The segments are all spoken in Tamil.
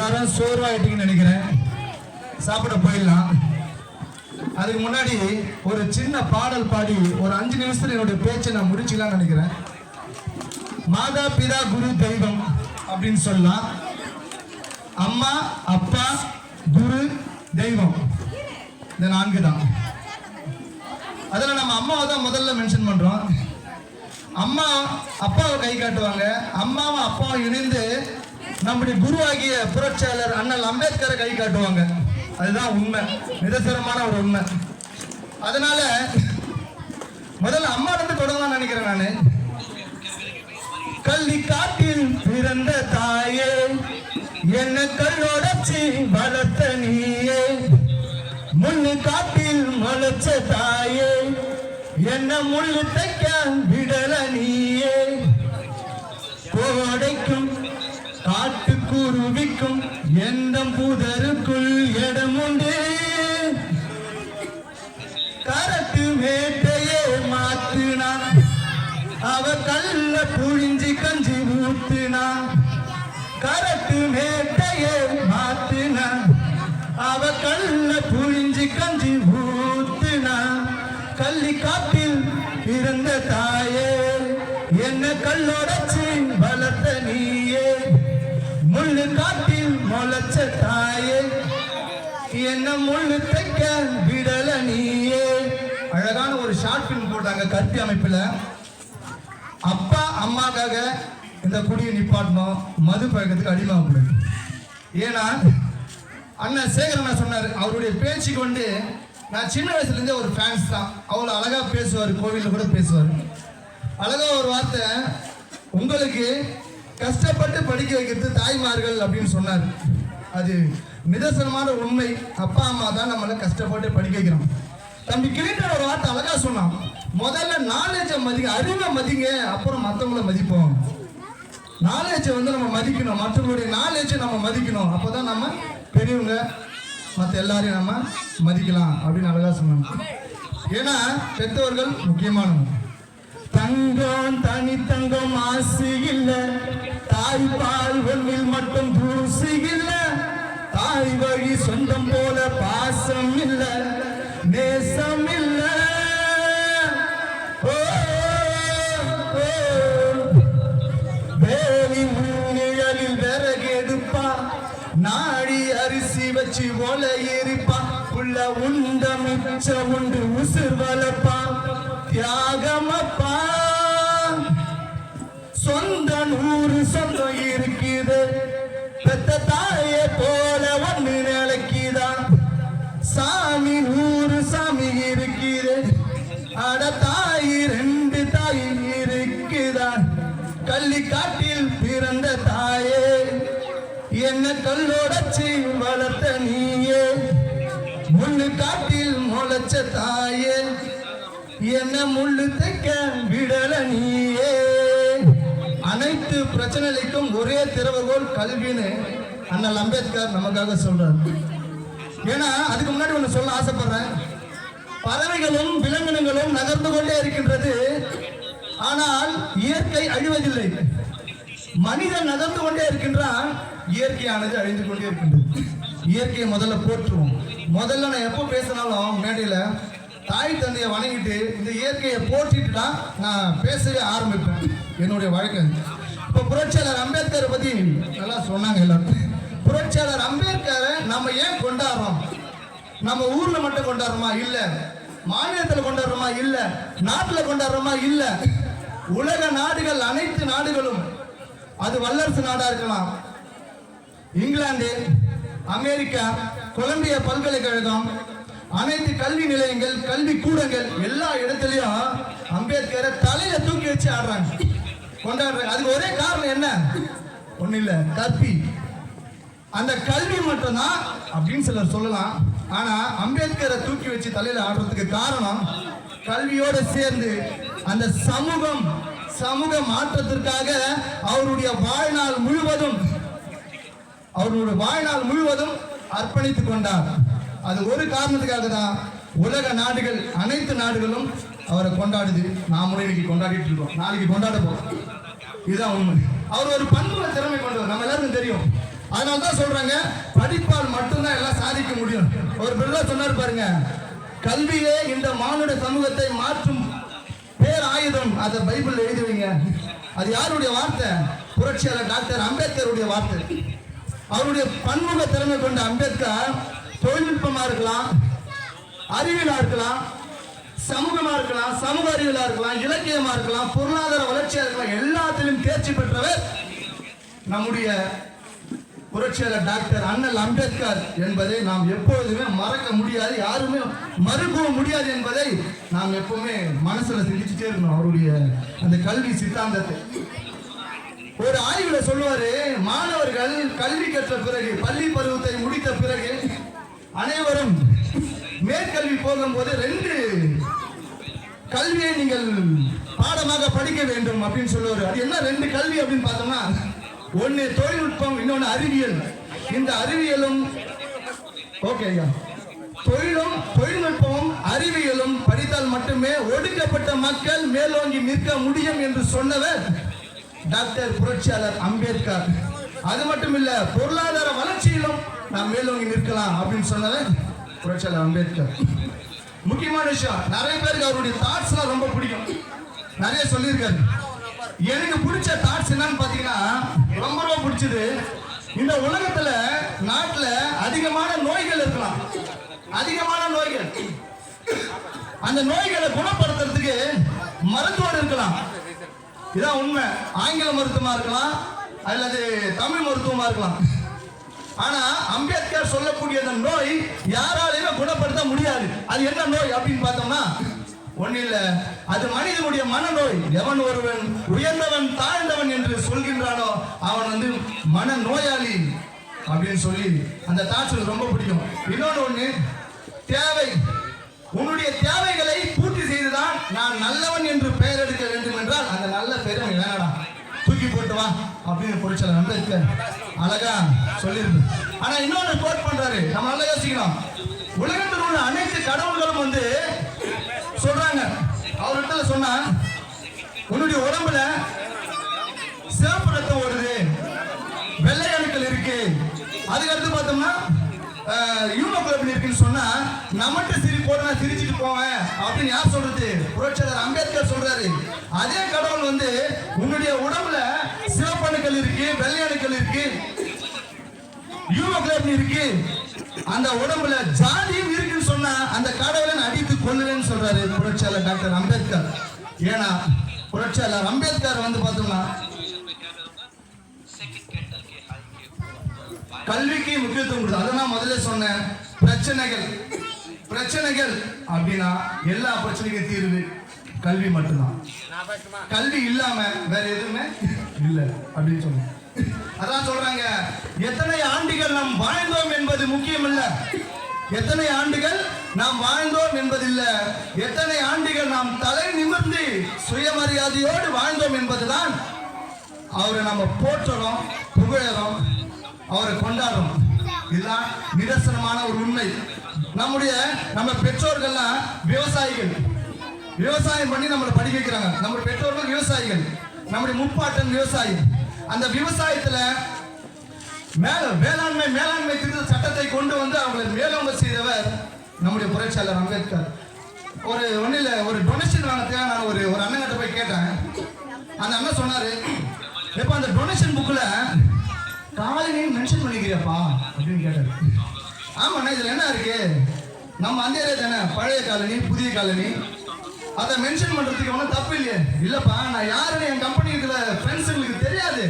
எல்லாரும் சோர்வாயிட்டீங்கன்னு நினைக்கிறேன். சாப்பிட போயிடலாம். அதுக்கு முன்னாடி ஒரு சின்ன பாடல் பாடி ஒரு அஞ்சு நிமிஷத்துல என்னுடைய பேச்சை நான் முடிச்சுக்கலாம்னு நினைக்கிறேன். மாதா பிதா குரு தெய்வம் அப்படின்னு சொல்லலாம். அம்மா அப்பா குரு தெய்வம். இந்த நான்கு தான். அதில் நம்ம அம்மாவை தான் முதல்ல மென்ஷன் பண்ணுறோம் அம்மா அப்பாவை கை காட்டுவாங்க. அம்மாவும் அப்பாவும் இணைந்து நம்முடைய குருவாகிய புரட்சியாளர் அண்ணல் அம்பேத்கரை கை காட்டுவாங்க. அதுதான் உண்மை. நிதர்சனமான ஒரு உண்மை. அதனால முதல்ல அம்மா இருந்து தொடங்கலாம் நினைக்கிறேன் நானு. கல்வி காட்டில் பிறந்த தாயே என்ன கல்லோடச்சி வளர்த்த நீயே. முள்ளு காட்டில் முளைச்ச தாயே என்ன முள்ளு தைக்க விடல நீயே. குருவிக்கும் எந்த புதருக்குள் இடம் உண்டு கரட்டு மேட்டையே மாத்துனா அவ கல்ல புழிஞ்சி கஞ்சி ஊத்துனா கரட்டு மேட்டையே மாத்துனா அவ கல்ல புழிஞ்சி கஞ்சி ஊத்துனா கள்ளி காப்பில் பிறந்த தாயே என்ன கல்லோடச்சு வளர்த்த நீ முள்ளு காட்டில் முளைச்ச தாயே. என்ன முள்ளு தைக்க விடல நீயே. அழகான ஒரு ஷார்ட் பிலிம் போட்டாங்க கற்பி அமைப்புல. அப்பா அம்மாக்காக இந்த குடியை நிப்பாட்டணும். மது பழக்கத்துக்கு அடிமையாகக்கூடாது. ஏன்னா அண்ணன் சேகரண்ணா சொன்னார் அவருடைய பேச்சு கொண்டு நான் சின்ன வயசுலேருந்தே ஒரு ஃபேன்ஸ் தான். அவ்வளோ அழகாக பேசுவார் கோவிலில் கூட பேசுவார். அழகா ஒரு வார்த்தை உங்களுக்கு கஷ்டப்பட்டு படிக்க வைக்கிறது தாய்மார்கள் அப்படின்னு சொன்னார். அது நிதர்சனமான உண்மை. அப்பா அம்மா தான் நம்மளை கஷ்டப்பட்டு படிக்க வைக்கிறோம். தம்பி கிளின்டன் ஒரு வார்த்தை அழகா சொன்னான். முதல்ல நாலேஜை மதிங்க அறிவை மதிங்க அப்புறம் மற்றவங்கள மதிப்போம். நாலேஜை வந்து நம்ம மதிக்கணும். மற்றவங்களுடைய நாலேஜை நம்ம மதிக்கணும். அப்போதான் நம்ம பெரியவங்க மற்ற எல்லாரையும் நம்ம மதிக்கலாம் அப்படின்னு அழகா சொன்னாங்க ஏன்னா பெற்றோர்கள் முக்கியமானவங்க. தங்கம் தனி தங்கம் ஆசை தாய்ப்பால் ஒன்றில் மட்டும் பூசி இல்ல. தாய் வழி சொந்தம் போல பாசம் இல்ல. நேசம் இல்ல. வேலி நிழலில் விறகு எடுப்பா. நாடி அரிசி வச்சு ஒல எரிப்பா. உள்ள உண்ட மிச்ச உண்டு உசுர் வளப்பா தியாகமப்பா. சொந்த நூறு சொந்தம் இருக்குது பெத்த தாய போல ஒண்ணு நிலைக்குதான் சாமி நூறு சாமி இருக்குது அட தாய் ரெண்டு தாய் இருக்குதான் கள்ளிக்காட்டில் பிறந்த தாயே என்ன கல்லோடச்சி வளர்த்த நீயே? முள்ளு காட்டில் முளைச்ச தாயே என்ன முள்ளு தைக்க விடல நீயே? அனைத்து பிரச்சனைகளுக்கும் ஒரே திறவுகோல் கல்வின்னு அண்ணல் அம்பேத்கர் நமக்காக சொல்றார். ஏன்னா அதுக்கு முன்னாடி ஒன்று சொல்ல ஆசைப்படுறேன். பறவைகளும் விலங்கினங்களும் நகர்ந்து கொண்டே இருக்கின்றது. ஆனால் இயற்கை அழிவதில்லை. மனிதன் நகர்ந்து கொண்டே இருக்கின்றான். இயற்கையானது அழிந்து கொண்டே இருக்கின்றது. இயற்கையை முதல்ல போற்றுவோம். முதல்ல நான் எப்போ பேசினாலும் மேடையில் தாய் தந்தையை வணங்கிட்டு இந்த இயற்கையை போற்றிட்டு தான் நான் பேசவே ஆரம்பிப்பேன். என்னுடைய வழக்கம் புரட்சியாளர் அம்பேத்கர் பத்தி நல்லா சொன்னாங்க எல்லாரும். புரட்சியாளர் அம்பேத்கரை நம்ம ஏன் கொண்டாடுறோம்? நம்ம ஊர்ல மட்டும் கொண்டாடுறோமா? இல்ல. மாநிலத்தில் கொண்டாடுறோமா? இல்ல. நாட்டில் கொண்டாடுறோமா? இல்ல. உலக நாடுகள் அனைத்து நாடுகளும் அது வல்லரசு நாடா இருக்கலாம். இங்கிலாந்து அமெரிக்கா கொலம்பியா பல்கலைக்கழகம் அனைத்து கல்வி நிலையங்கள் கல்வி கூடங்கள் எல்லா இடத்துலயும் அம்பேத்கரை தலையில தூக்கி வச்சு ஆடுறாங்க. கொண்டாடுறாங்க அதுக்கு ஒரே காரணம் என்ன? ஒண்ணு இல்ல கல்வி அந்த கல்வி மட்டும்தான் அப்படின்னு சிலர் சொல்லலாம். ஆனா அம்பேத்கரை தூக்கி வச்சு தலையில ஆடுறதுக்கு காரணம் கல்வியோட சேர்ந்து அந்த சமூகம் சமூக மாற்றத்திற்காக அவருடைய வாழ்நாள் முழுவதும் அவருடைய வாழ்நாள் முழுவதும் அர்ப்பணித்துக் கொண்டார். அது ஒரு காரணத்துக்காக தான் உலக நாடுகள் அனைத்து நாடுகளும் அவரை கொண்டாடுது. நாமளும் இன்னைக்கு கொண்டாடிட்டு இருக்கோம். நாளைக்கு கொண்டாட போறோம். இதுதான் உண்மை. அவர் ஒரு பண்புல திறமை கொண்டவர். நம்ம எல்லாருக்கும் தெரியும். அதனால தான் சொல்றாங்க படிப்பால் மட்டும்தான் எல்லாம் சாதிக்க முடியும். ஒரு பிள்ளை சொன்னார் பாருங்க கல்வியே இந்த மானுட சமூகத்தை மாற்றும் பேர் ஆயுதம் அதை பைபிள் எழுதி வைங்க அது யாருடைய வார்த்தை? புரட்சியாளர் டாக்டர் அம்பேத்கருடைய வார்த்தை. அவருடைய பன்முக திறமை கொண்ட அம்பேத்கர் தொழில்நுட்பமா இருக்கலாம் அறிவியலா இருக்கலாம் சமூகமா இருக்கலாம் சமூக அறிவியலா இருக்கலாம் இலக்கியமா இருக்கலாம் பொருளாதார வளர்ச்சியா இருக்கலாம் எல்லாத்திலும் தேர்ச்சி பெற்றவர் நம்முடைய புரட்சியாளர் டாக்டர் அண்ணல் அம்பேத்கர் என்பதை நாம் எப்பொழுதுமே மறக்க முடியாது யாருமே மறுக்கவும் முடியாது என்பதை நாம் எப்பவுமே மனசுல சிந்திச்சுட்டே இருக்கணும் அவருடைய அந்த கல்வி சித்தாந்தத்தை. ஒரு ஆய்வுல சொல்லுவாரு மாணவர்கள் கல்வி கற்ற பிறகு பள்ளி பருவத்தை முடித்த பிறகு அனைவரும் மேற்கல்வி போகும்போது ரெண்டு கல்வியை நீங்கள் பாடமாக படிக்க வேண்டும் அப்படின்னு சொல்லுவார் அது என்ன ரெண்டு கல்வி அப்படின்னு பார்த்தோம்னா ஒன்னு தொழில்நுட்பம் இன்னொன்னு அறிவியல். இந்த அறிவியலும் ஓகே ஐயா. தொழிலும் தொழில்நுட்பமும் அறிவியலும் படித்தால் மட்டுமே ஒடுக்கப்பட்ட மக்கள் மேலோங்கி நிற்க முடியும் என்று சொன்னவர் டாக்டர் புரட்சியாளர் அம்பேத்கர். அது மட்டும் இல்ல பொருளாதார வளர்ச்சியிலும் நாம் மேலோங்கி நிற்கலாம் அப்படின்னு சொன்னவர் புரட்சியாளர் அம்பேத்கர். முக்கியமான விஷயம் நிறைய பேருக்கு அவருடைய தாட்ஸ்லாம் ரொம்ப பிடிக்கும். நிறைய சொல்லியிருக்காரு. எனக்கு பிடிச்ச தாட்ஸ் என்னன்னு பாத்தீங்கன்னா ரொம்ப ரொம்ப பிடிச்சது இந்த உலகத்துல நாட்டுல அதிகமான நோய்கள் இருக்கலாம். அதிகமான நோய்கள். அந்த நோய்களை குணப்படுத்துறதுக்கு மருத்துவர் இருக்கலாம். இதான் உண்மை. ஆங்கில மருத்துவமா இருக்கலாம் அல்லது தமிழ் மருத்துவமா இருக்கலாம். ஆனா அம்பேத்கர் சொல்லக்கூடிய அந்த நோய் யாராலையுமே குணப்படுத்த முடியாது. அது என்ன நோய் அப்படின்னு பார்த்தோம்னா ஒண்ணு இல்ல அது மனிதனுடைய மனநோய். எவன் ஒருவன் உயர்ந்தவன் தாழ்ந்தவன் என்று சொல்கின்றானோ அவன் வந்து மன நோயாளி அப்படின்னு சொல்லி அந்த தாட்ஸ் ரொம்ப பிடிக்கும். இன்னொன்னு ஒண்ணு தேவை. உன்னுடைய தேவைகளை பூர்த்தி செய்துதான் நான் நல்லவன் என்று பெயர் எடுக்க வேண்டும் என்றால் அந்த நல்ல பெயரை வேணாடா. தூக்கி போட்டு வா அப்படின்னு பொறிச்சல நம்பிக்கை அழகா சொல்லியிருக்கு. ஆனா இன்னொன்னு கோட் பண்றாரு. நம்ம நல்லா யோசிக்கணும் உலகத்தில் உள்ள அனைத்து கடவுள்களும் வந்து சொல்றாங்க. அவர்கிட்ட சொன்னா உன்னுடைய உடம்புல சிவப்பு ரத்தம் ஓடுது. வெள்ளை அணுக்கள் இருக்கு. அதுக்கு அடுத்து பார்த்தோம்னா யூமோகுளோபின் இருக்குன்னு சொன்னா நம்மகிட்ட சிரி போட்டு நான் சிரிச்சுட்டு போவேன். அப்படின்னு யார் சொல்றது? புரட்சியாளர் அம்பேத்கர் சொல்றாரு. அதே கடவுள் வந்து உன்னுடைய உடம்புல சிவப்பணுக்கள் இருக்கு வெள்ளை அணுக்கள் இருக்கு யூமோகுளோபின் இருக்கு? அந்த உடம்புல ஜாதியும் இருக்குன்னு சொன்னா அந்த கடவுளை நான் அடித்து கொள்ளுவேன்னு சொல்றாரு புரட்சியாளர் டாக்டர் அம்பேத்கர். ஏன்னா புரட்சியாளர் அம்பேத்கர் வந்து பார்த்தோம்னா கல்விக்கு முக்கியத்துவம் கொடுத்து அதை நான் முதல்ல சொன்னேன். பிரச்சனைகள். பிரச்சனைகள் அப்படின்னா எல்லா பிரச்சனைக்கும் தீர்வு கல்வி மட்டும்தான். கல்வி இல்லாம வேற எதுவுமே இல்லை அப்படின்னு சொன்னேன். அதான் சொல்றாங்க. எத்தனை ஆண்டுகள் நாம் வாழ்ந்தோம் என்பது முக்கியம் இல்ல. எத்தனை ஆண்டுகள் நாம் வாழ்ந்தோம் என்பதில்ல எத்தனை ஆண்டுகள் நாம் தலை நிமிர்ந்து சுயமரியாதையோடு வாழ்ந்தோம் என்பதுதான் அவரை நம்ம போற்றுறோம் புகழறோம் அவரை கொண்டாடுறோம். இதுதான் நிதர்சனமான ஒரு உண்மை. நம்முடைய நம்ம பெற்றோர்கள்லாம் விவசாயிகள். விவசாயம் பண்ணி நம்மளை படிக்க வைக்கிறாங்க. நம்ம பெற்றோர்கள் விவசாயிகள். நம்முடைய முப்பாட்டன் விவசாயி. அந்த விவசாயத்துல மேல வேளாண்மை மேலாண்மை திருத்த சட்டத்தை கொண்டு வந்து அவங்களை மேலோங்க செய்தவர் நம்முடைய புரட்சியாளர் அம்பேத்கர். ஒரு ஒன்றில் ஒரு டொனேஷன் வாங்கறதுக்காக நான் ஒரு ஒரு அண்ணங்கிட்ட போய் கேட்டேன். அந்த அண்ணன் சொன்னாரு எப்ப அந்த டொனேஷன் புக்கில் காலனி மென்ஷன் பண்ணிக்கிறியாப்பா? அப்படின்னு கேட்டார். ஆமாண்ணா இதுல என்ன இருக்கு? நம்ம அந்த ஏரியா தானே பழைய காலனி புதிய காலனி. அதை மென்ஷன் பண்றதுக்கு ஒன்றும் தப்பு இல்லையே. இல்லப்பா நான் யாருன்னு என் கம்பெனி இதுல ஃப்ரெண்ட்ஸுங்களுக்கு தெரியாது.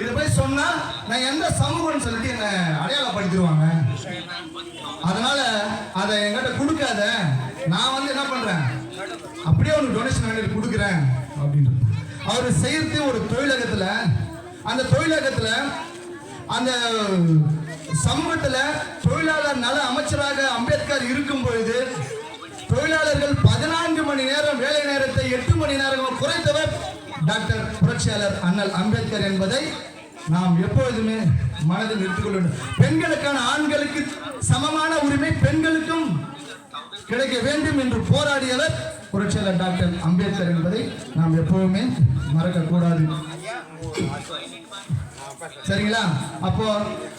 இதை போய் சொன்னா நான் எந்த சமூகம்னு சொல்லிட்டு என்னை அடையாளப்படுத்திடுவாங்க. அதனால அதை என்கிட்ட கொடுக்காத. நான் வந்து என்ன பண்றேன்? அப்படியே உனக்கு டொனேஷன் வேண்டி கொடுக்குறேன் அப்படின்னு அவர் செய்யறது ஒரு தொழிலகத்துல அந்த தொழிலகத்துல அந்த சமூகத்தில் தொழிலாளர் நல அமைச்சராக அம்பேத்கர் இருக்கும் பொழுது தொழிலாளர்கள் பதினான்கு மணி நேரம் வேலை நேரத்தை எட்டு மணி நேரம் குறைத்தவர் டாக்டர் புரட்சியாளர் அண்ணல் அம்பேத்கர் என்பதை நாம் எப்பொழுதுமே மனதில் நிறுத்திக் வேண்டும். பெண்களுக்கான ஆண்களுக்கு சமமான உரிமை பெண்களுக்கும் கிடைக்க வேண்டும் என்று போராடியவர் புரட்சியாளர் டாக்டர் அம்பேத்கர் என்பதை நாம் எப்பவுமே மறக்கக்கூடாது. சரிங்களா? அப்போ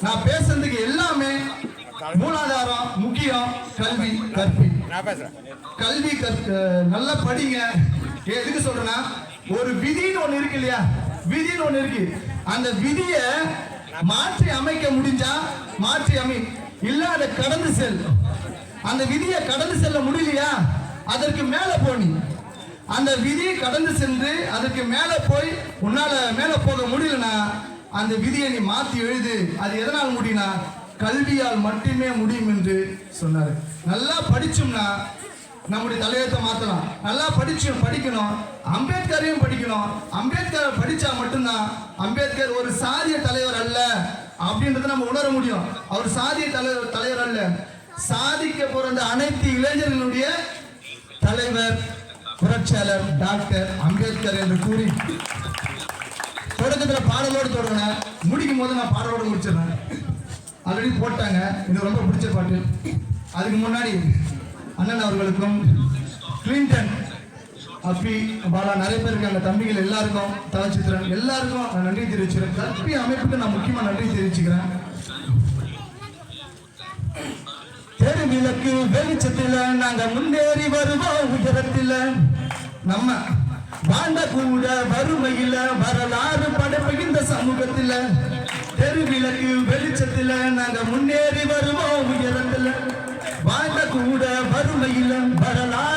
நான் பேசுறதுக்கு எல்லாமே மூலாதாரம் முக்கியம் கல்வி கற்பி கல்வி நல்லா படிங்க. எதுக்கு சொல்றேன்னா ஒரு விதின்னு ஒண்ணு இருக்கு இல்லையா? விதின்னு ஒண்ணு இருக்கு. அந்த விதிய மாற்றி அமைக்க முடிஞ்சா மாற்றி அமை இல்ல அதை கடந்து செல். அந்த விதியை கடந்து செல்ல முடியலையா? அதற்கு மேல போனி அந்த விதியை கடந்து சென்று அதற்கு மேல போய் உன்னால மேல போக முடியலனா அந்த விதியை நீ மாத்தி எழுது. அது எதனால் முடியும்னா கல்வியால் மட்டுமே முடியும் என்று சொன்னார். நல்லா படிச்சோம்னா நம்முடைய தலையத்தை மாத்தலாம். நல்லா படிச்சு படிக்கணும். அம்பேத்கரையும் படிக்கணும். அம்பேத்கர் படிச்சா மட்டும்தான் அம்பேத்கர் ஒரு சாதிய தலைவர் அல்ல அப்படின்றத நம்ம உணர முடியும். அவர் சாதிய தலைவர் தலைவர் அல்ல. சாதிக்க பிறந்த அனைத்து இளைஞர்களுடைய தலைவர் புரட்சியாளர் டாக்டர் அம்பேத்கர் என்று கூறி தொடக்கத்துல பாடலோடு தொடங்கினேன். முடிக்கும் போது நான் பாடலோடு முடிச்சிடுறேன். ஆல்ரெடி போட்டாங்க. இது ரொம்ப பிடிச்ச பாட்டு. அதுக்கு முன்னாடி அண்ணன் அவர்களுக்கும் கிளின்டன் அப்பி பாலா நிறைய பேர் இருக்காங்க. தம்பிகள் எல்லாருக்கும் தலச்சித்திரன் எல்லாருக்கும் நான் நன்றி தெரிவிச்சுக்கிறேன். கற்பி அமைப்புக்கு நான் முக்கியமாக நன்றி தெரிவிச்சுக்கிறேன். தெருவிளக்கு வெளிச்சத்தில் நாங்கள் முன்னேறி வருவோம். உயரத்தில் நம்ம வாண்ட கூட வறுமையில வரலாறு படைப்பு இந்த சமூகத்துல தெரு வெளிச்சத்துல நாங்க முன்னேறி வருவோம் உயரத்துல. வாண்ட கூட வறுமையில வரலாறு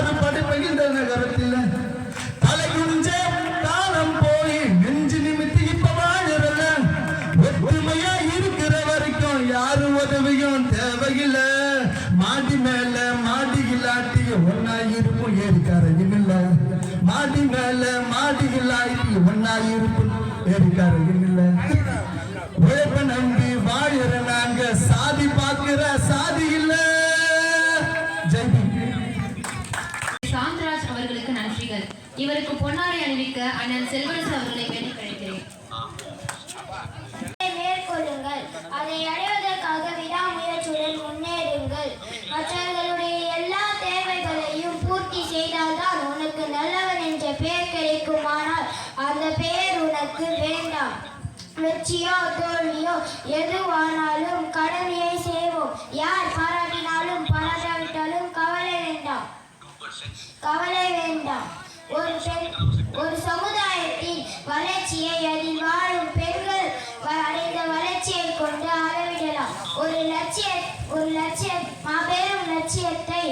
பொன்னாடை அணிவிக்க அண்ணன் செல்வரசு அவர்களை வேண்டிக் கழிக்கிறேன் மேற்கொள்ளுங்கள். அதை அடைவதற்காக விடாமுயற்சியுடன் முன்னேறுங்கள். மற்றவர்களுடைய எல்லா தேவைகளையும் பூர்த்தி செய்தால்தான் உனக்கு நல்லவன் என்ற பெயர் கிடைக்குமானால் அந்த பெயர் உனக்கு வேண்டாம். வெற்றியோ தோல்வியோ எதுவானாலும் ஒரு லட்சிய மாபெரும் லட்சியத்தை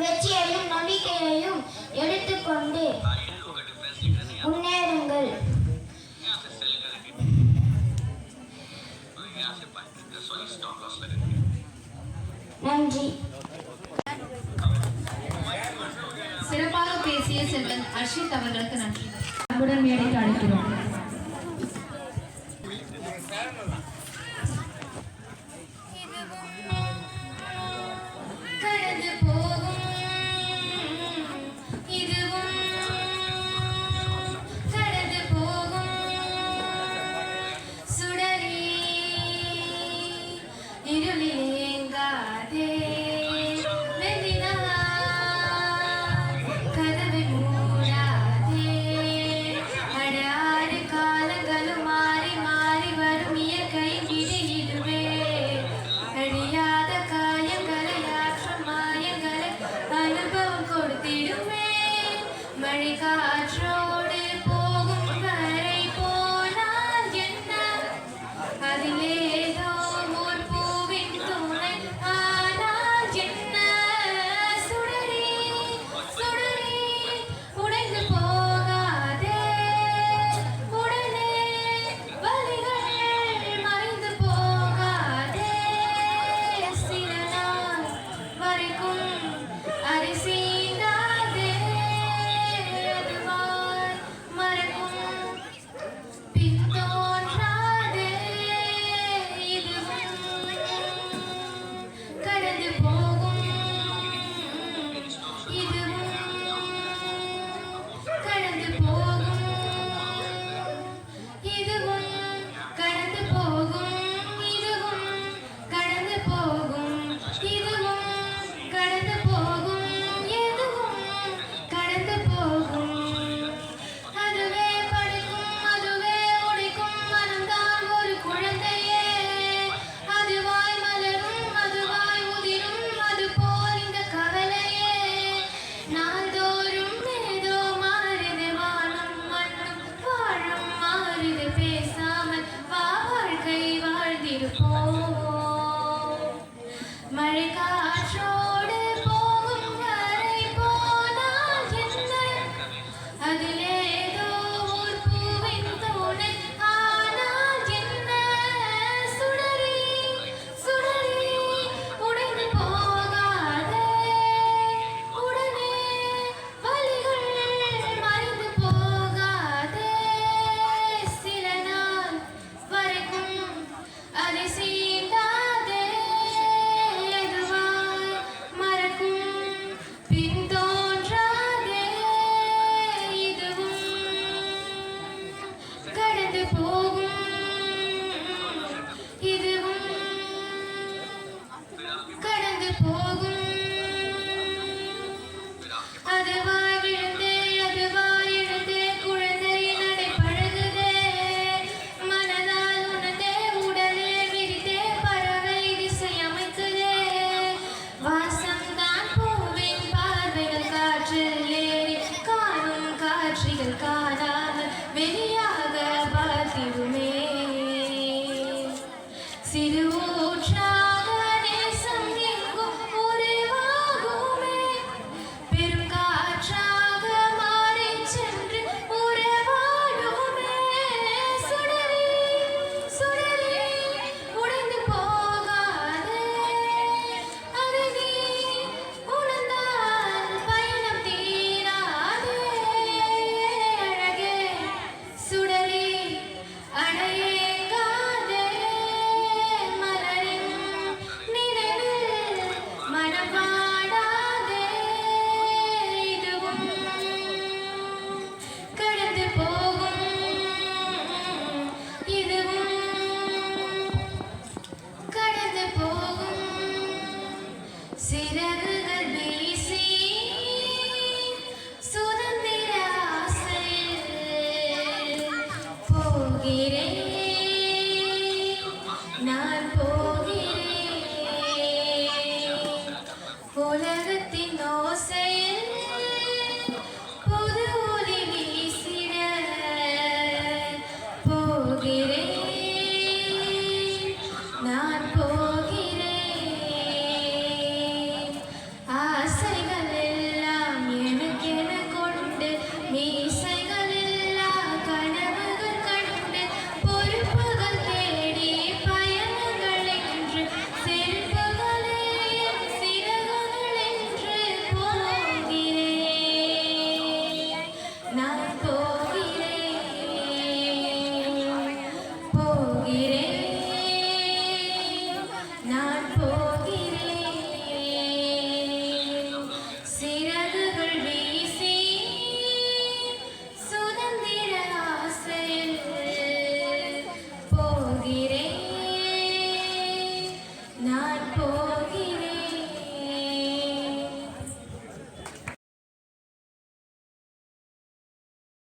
வெற்றியையும் நம்பிக்கையையும் எடுத்துக்கொண்டு முன்னேறுங்கள். நன்றி. சிறப்பாக பேசிய செல்வன் அர்ஷித் அவர்களுக்கு நன்றி. அன்புடன் மேடைக்கு அழைக்கிறோம்.